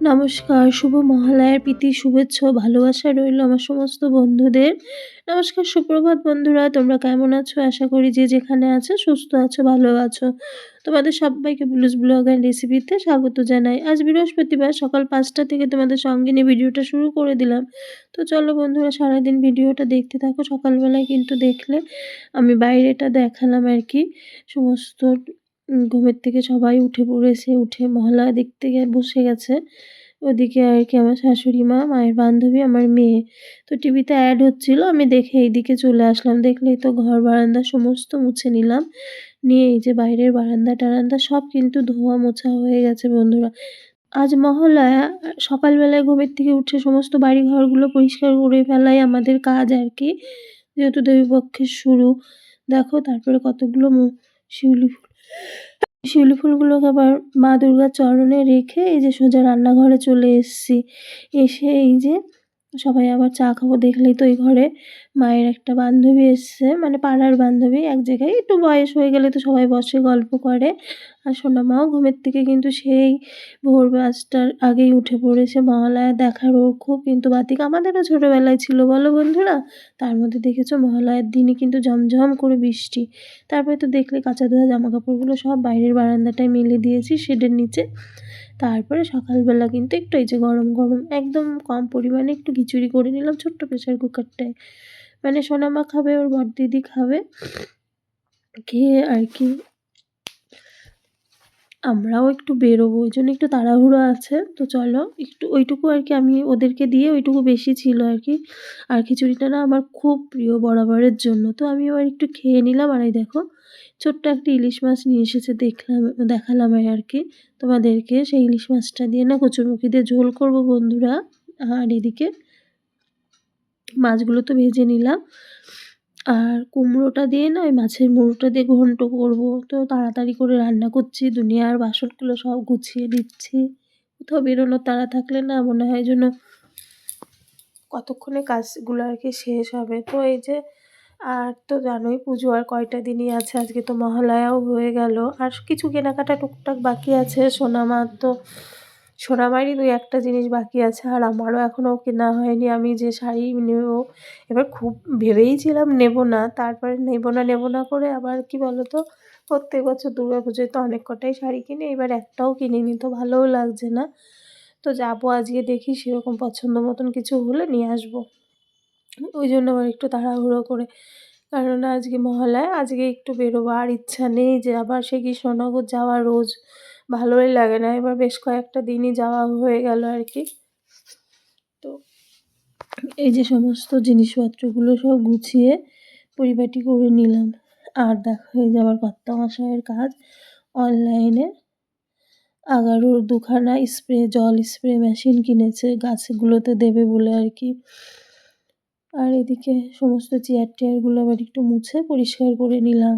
নমস্কার, শুভ মহালয়ার প্রীতি, শুভেচ্ছা ভালোবাসা রইল আমার সমস্ত বন্ধুদের। নমস্কার সুপ্রভাত বন্ধুরা, তোমরা কেমন আছো? আশা করি যে যেখানে আছো, সুস্থ আছো, ভালো আছো। তোমাদের সবাইকে ব্লুজ ব্লগ অ্যান্ড রেসিপিতে স্বাগত জানাই। আজ বৃহস্পতিবার, সকাল পাঁচটা থেকে তোমাদের সঙ্গে নিয়ে ভিডিওটা শুরু করে দিলাম। তো চলো বন্ধুরা, সারাদিন ভিডিওটা দেখতে থাকো। সকালবেলায় কিন্তু দেখলে আমি বাইরেটা দেখালাম আর কি। সমস্ত ঘুমের থেকে সবাই উঠে পড়েছে, উঠে মহলা দেখতে গিয়ে বসে গেছে। ওদিকে আর কি আমার শাশুড়ি মা, মায়ের বান্ধবী, আমার মেয়ে। তো টিভিতে অ্যাড হচ্ছিল, আমি দেখে এইদিকে চলে আসলাম। দেখলেই তো ঘর, বারান্দা সমস্ত মুছে নিলাম। নিয়ে এই যে বাইরের বারান্দা টারান্দা সব কিন্তু ধোয়া মোছা হয়ে গেছে বন্ধুরা। আজ মহালয়া সকালবেলায় ঘুমের থেকে উঠে সমস্ত বাড়ি ঘরগুলো পরিষ্কার করে ফেলাই আমাদের কাজ আর কি। যেহেতু দেবীপক্ষের শুরু। দেখো তারপরে কতগুলো শিউলি শিউলি ফুলগুলোকে আবার মা দুর্গার চরণে রেখে এই যে সোজা রান্নাঘরে চলে এসেছি। এসে এই যে সবাই আবার চা খাব দেখলেই তো এই ঘরে মায়ের একটা বান্ধবী এসছে মানে পাড়ার বান্ধবী এক জায়গায়, একটু বয়স হয়ে গেলে তো সবাই বসে গল্প করে। আর সোনামাও ঘুমের থেকে কিন্তু সেই ভোর পাঁচটার আগেই উঠে পড়েছে মহালয়া দেখার ওর খুব কিন্তু বাতিক আমাদেরও ছোটোবেলায় ছিল, বলো বন্ধুরা? তার মধ্যে দেখেছ মহালয়ার দিনই কিন্তু ঝমঝম করে বৃষ্টি। তারপরে তো দেখলে কাঁচা ধোয়া জামা কাপড়গুলো সব বাইরের বারান্দাটায় মেলে দিয়েছি, শেডের নিচে। তারপরে সকালবেলা কিন্তু একটু এই যে গরম গরম একদম কম পরিমাণে একটু খিচুড়ি করে নিলাম ছোট্ট প্রেশার কুকারটায়। মানে সোনামা খাবে, ওর দিদি খাবে। খেয়ে আর কি আমরাও একটু বেরোবো, ওই জন্য একটু তাড়াহুড়ো আছে। তো চলো, একটু ওইটুকু আর কি আমি ওদেরকে দিয়ে ওইটুকু বেশি ছিল আর কি। আর খিচুড়িটা না আমার খুব প্রিয় বরাবরের জন্য। তো আমি আবার একটু খেয়ে নিলাম আর এই দেখো ছোট্ট একটা ইলিশ মাছ নিয়ে এসেছে, দেখলাম, দেখালাম আর কি। তোমাদেরকে সেই ইলিশ মাছটা দিয়ে না কচুরমুখি দিয়ে ঝোল করব বন্ধুরা। আর এদিকে মাছগুলো তো ভেজে নিলাম। আর কুমড়োটা দিয়ে না, ওই মাছের মুড়োটা দিয়ে ঘন্ট করব। তো তাড়াতাড়ি করে রান্না করছি, দুনিয়ার বাসনগুলো সব গুছিয়ে দিচ্ছি কোথাও বেরোনোর তাড়া থাকলে না মনে হয় যেন কতক্ষণে কাজগুলো আর কি শেষ হবে। তো এই যে আর তো জানোই পুজো আর কয়টা দিনই আছে, আজকে তো মহালয়াও হয়ে গেল। আর কিছু কেনাকাটা টুকটাক বাকি আছে সোনামার তো সোনামারই দুই একটা জিনিস বাকি আছে, আর আমারও এখনও কেনা হয়নি, আমি যে শাড়ি নেব, এবার খুব ভেবেইছিলাম নেব না, তারপরে নেব না নেব না করে আবার কি বলো তো প্রত্যেক বছর দুর্গা পুজোয় তো অনেক কটাই শাড়ি কিনে, এবার একটাও কিনিনি, তো ভালোও লাগছে না। তো যাব আজকে দেখি, সেরকম পছন্দ মতন কিছু হলে নিয়ে আসব। ওই জন্য আবার একটু তাড়াহুড়ো করে। কারণ আজকে মহালয় আজকে একটু বেরোবো। আর ইচ্ছা নেই যে আবার সে কৃষ্ণনগর যাওয়া রোজ। ভালোই লাগে না। এবার বেশ কয়েকটা দিনই যাওয়া হয়ে গেল আর কি তো এই যে সমস্ত জিনিসপত্রগুলো সব গুছিয়ে পরিপাটি করে নিলাম। আর দেখা হয়ে যাওয়ার কর্তা মশাইয়ের কাজ অনলাইনে। আগারোর দুখানা স্প্রে, জল স্প্রে মেশিন কিনেছে। গাছগুলোতে দেবে বলে আর কি আর এদিকে সমস্ত চেয়ার টেয়ারগুলো আবার একটু মুছে পরিষ্কার করে নিলাম।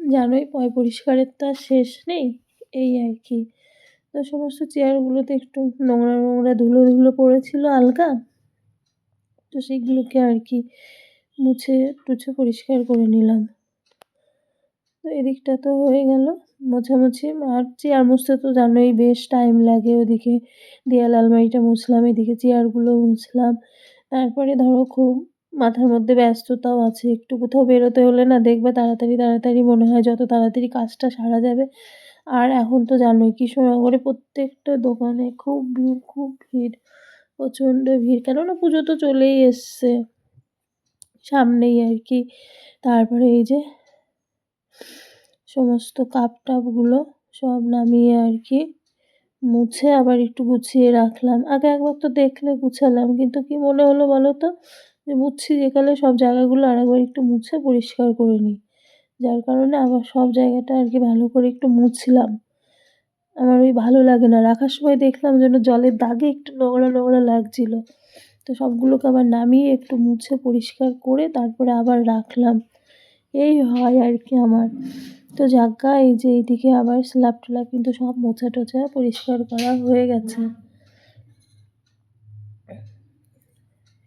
জানোই পয় পরিষ্কারের তো আর শেষ নেই, এই আর কি। তো সমস্ত চেয়ারগুলোতে একটু নোংরা নোংরা ধুলো ধুলো পড়েছিল আলগা তো সেইগুলোকে আর কি মুছে টুছে পরিষ্কার করে নিলাম। তো এদিকটা তো হয়ে গেল মোছামুছি। আর চেয়ার মুছতে তো জানোই বেশ টাইম লাগে ওদিকে। দেয়াল আলমারিটা মুছলাম, এদিকে চেয়ারগুলো মুছলাম। তারপরে ধরো খুব মাথার মধ্যে ব্যস্ততাও আছে, একটু কোথাও বেরোতে হলে না দেখবে তাড়াতাড়ি তাড়াতাড়ি মনে হয় যত তাড়াতাড়ি কাজটা সারা যাবে। আর এখন তো জানোই কৃষ্ণনগরে প্রত্যেকটা দোকানে খুব ভিড় খুব ভিড়, প্রচণ্ড ভিড়। কেননা পুজো তো চলেই এসছে, সামনেই আর কি। তারপরে এই যে সমস্ত কাপ টাপগুলো সব নামিয়ে আর কি মুছে আবার একটু গুছিয়ে রাখলাম। আগে একবার তো দেখলে গুছালাম, কিন্তু কি মনে হলো বলো তো? যে মুছছি যেকালে সব জায়গাগুলো আরেকবার একটু মুছে পরিষ্কার করে নিই। যার কারণে আবার সব জায়গাটা আর কি ভালো করে একটু মুছলাম। আমার ওই ভালো লাগে না। রাখার সময় দেখলাম যেন জলের দাগে একটু নোংরা নোংরা লাগছিল। তো সবগুলোকে আবার নামিয়ে একটু মুছে পরিষ্কার করে তারপরে আবার রাখলাম। এই হয় আর কি আমার। তো যাজ্ঞা এই যে এইদিকে আবার স্ল্যাব ট্ল্যাব কিন্তু সব মোছা টোছা পরিষ্কার করা হয়ে গেছে।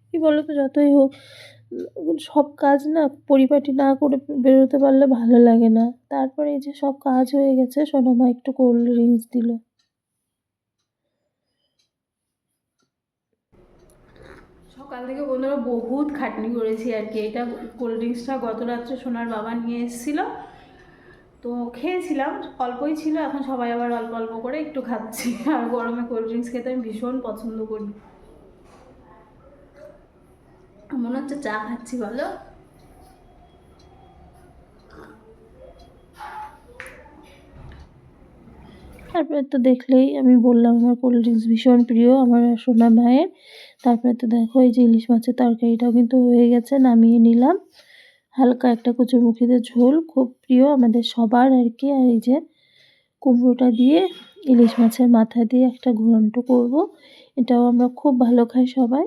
কি বলতো, যতই হোক, সব কাজ না পরিপাটি না করে বেরোতে পারলে ভালো লাগে না। তারপরে এই যে সব কাজ হয়ে গেছে, সোনামা একটু কোল্ড ড্রিঙ্কস দিল। সকাল থেকে বন্ধুরা বহুত খাটনি করেছি আর কি। এটা কোল্ড ড্রিঙ্কসটা গত রাত্রে সোনার বাবা নিয়ে এসেছিল। তো খেয়েছিলাম, অল্পই ছিল, এখন সবাই আবার অল্প অল্প করে একটু খাচ্ছি। আর গরমে কোল্ড ড্রিঙ্কস খেতে আমি ভীষণ পছন্দ করি। মনে হচ্ছে চা খাচ্ছি, বলো? তারপরে তো দেখলেই আমি বললাম, আমার কোল্ড ড্রিঙ্কস ভীষণ প্রিয়, আমার সোনা মায়ের তারপরে তো দেখো এই যে ইলিশ মাছের তরকারিটাও কিন্তু হয়ে গেছে, নামিয়ে নিলাম। হালকা একটা কচুরমুখিতে ঝোল, খুব প্রিয় আমাদের সবার আর কি। আর এই যে কুমড়োটা দিয়ে ইলিশ মাছের মাথা দিয়ে একটা ঘন্ট করব, এটাও আমরা খুব ভালো খাই সবাই।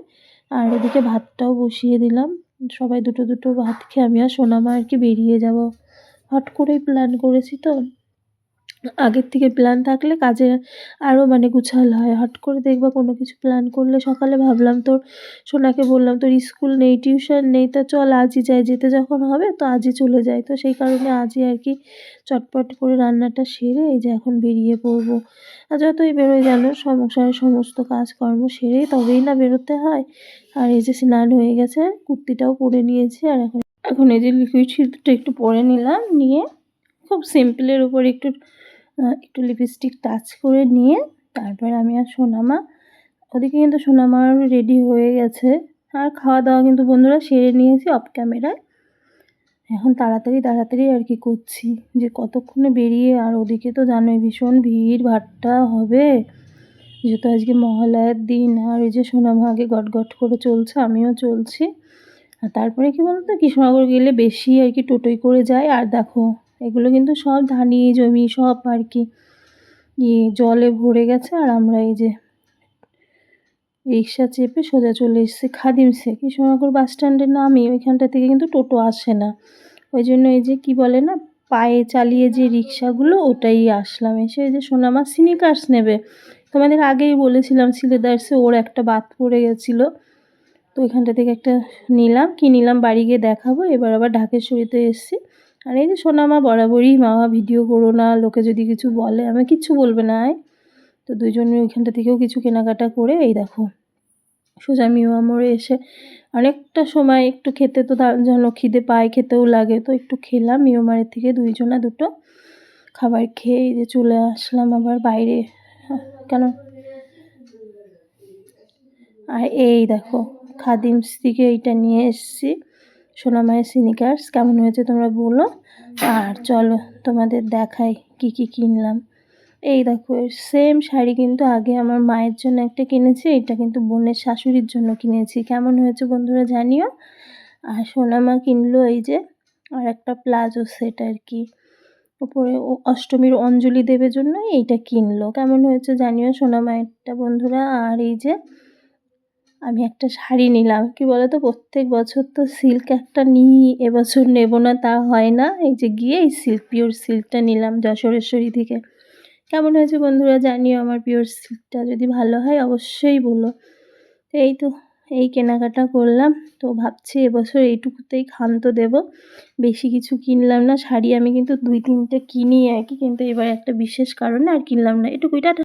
আর এদিকে ভাতটাও বসিয়ে দিলাম, সবাই দুটো দুটো ভাত খেয়ে আমি আর সোনামা আর কি বেরিয়ে যাব। হট করেই প্ল্যান করেছি তো। আগের থেকে প্ল্যান থাকলে কাজে আরও মানে গুছাল হয়। হট করে দেখবা কোনো কিছু প্ল্যান করলে সকালে ভাবলাম তোর, সোনাকে বললাম, তোর স্কুল নেই টিউশন নেই, তা চল আজই যাই, যেতে যখন হবে তো আজই চলে যাই। তো সেই কারণে আজই আর কি চটপট করে রান্নাটা সেরে এই যে এখন বেরিয়ে পড়ব। আর যতই বেরোয় জানো সংসারের সমস্ত কাজকর্ম সেরে তবেই না বেরোতে হয়। আর এই যে স্নান হয়ে গেছে, কুর্তিটাও পরে নিয়েছি আর এখন এখন এই যে লিকুইড সিঁদুরটা একটু পরে নিলাম, নিয়ে খুব সিম্পলের উপর একটু একটু লিপস্টিক টাচ করে নিয়ে তারপরে আমি আর সোনামা, ওদিকে কিন্তু সোনামার রেডি হয়ে গেছে। আর খাওয়া দাওয়া কিন্তু বন্ধুরা সেরে নিয়েছি অফ ক্যামেরায় এখন তাড়াতাড়ি তাড়াতাড়ি আর কি করছি। যে কতক্ষণে বেরিয়ে, আর ওদিকে তো জানোই ভীষণ ভিড় ভাট্টা হবে। যেহেতু আজকে মহালয়ার দিন, আর এই যে সোনামা আগে গট গট করে চলছে, আমিও চলছি। আর তারপরে কি বলতো, কৃষ্ণনগর গেলে বেশি আর কি টোটোই করে যায়। আর দেখো এগুলো কিন্তু সব ধানি জমি সব আর কি। ইয়ে জলে ভরে গেছে আর আমরা এই যে রিক্সা চেপে সোজা চলে এসেছি খাদিমসে কৃষ্ণনগর বাস স্ট্যান্ডে নামি ওইখানটা থেকে কিন্তু টোটো আসে না। ওই জন্য এই যে কি বলে না, পায়ে চালিয়ে যে রিক্সাগুলো, ওটাই আসলাম। এসে এই যে সোনামা সিনিকার্স নেবে। তোমাদের আগেই বলেছিলাম সিলেদার্সে ওর একটা বাদ পড়ে গেছিল। তো ওইখানটা থেকে একটা নিলাম, কি নিলাম বাড়ি গিয়ে দেখাবো। এবার আবার ঢাকেশ্বরীতে এসেছি। আর এই যে সোনামা বরাবরই মা ভিডিও করো না, লোকে যদি কিছু বলে, আমি কিচ্ছু বলবে না তো দুজনে ওইখানটা থেকেও কিছু কেনাকাটা করে, এই দেখো, সোজা মিও আমরে এসে অনেকটা সময় একটু খেতে তো যেন খিদে পায়, খেতেও লাগে, তো একটু খেলাম মিওমারের থেকে দুইজনা দুটো খাবার খেয়ে এই যে চলে আসলাম আবার বাইরে। কেন? আর এই দেখো, খাদিমস থেকে এইটা নিয়ে এসেছি। সোনামায়ের সিনিকার্স, কেমন হয়েছে তোমরা বলো। আর চলো তোমাদের দেখাই কি কি কিনলাম। এই দেখো সেম শাড়ি কিন্তু আগে আমার মায়ের জন্য একটা কিনেছি, এটা কিন্তু বোনের শাশুড়ির জন্য কিনেছি। কেমন হয়েছে বন্ধুরা জানিও? আর সোনামা কিনলো এই যে আর একটা প্লাজো সেট আর কি। উপরে অষ্টমীর অঞ্জলি দেবের জন্য এইটা কিনলো। কেমন হয়েছে জানিও সোনামায়েরটা বন্ধুরা? আর এই যে আমি একটা শাড়ি নিলাম। কি বলো তো প্রত্যেক বছর তো সিল্ক একটা নিই, এবছর নেব না, তা হয় না। এই যে গিয়ে এই সিল্ক পিওর সিল্কটা নিলাম যশোরেশ্বরী থেকে। কেমন হয়েছে বন্ধুরা জানিও আমার পিওর সিল্কটা যদি ভালো হয় অবশ্যই বলো। এই তো, এই কেনাকাটা করলাম। তো ভাবছি এবছর এইটুকুতেই ক্ষান্ত দেব। বেশি কিছু কিনলাম না। শাড়ি আমি কিন্তু দুই তিনটে কিনি আর কি, কিন্তু এবার একটা বিশেষ কারণে আর কিনলাম না। এটুকুই, টাটা।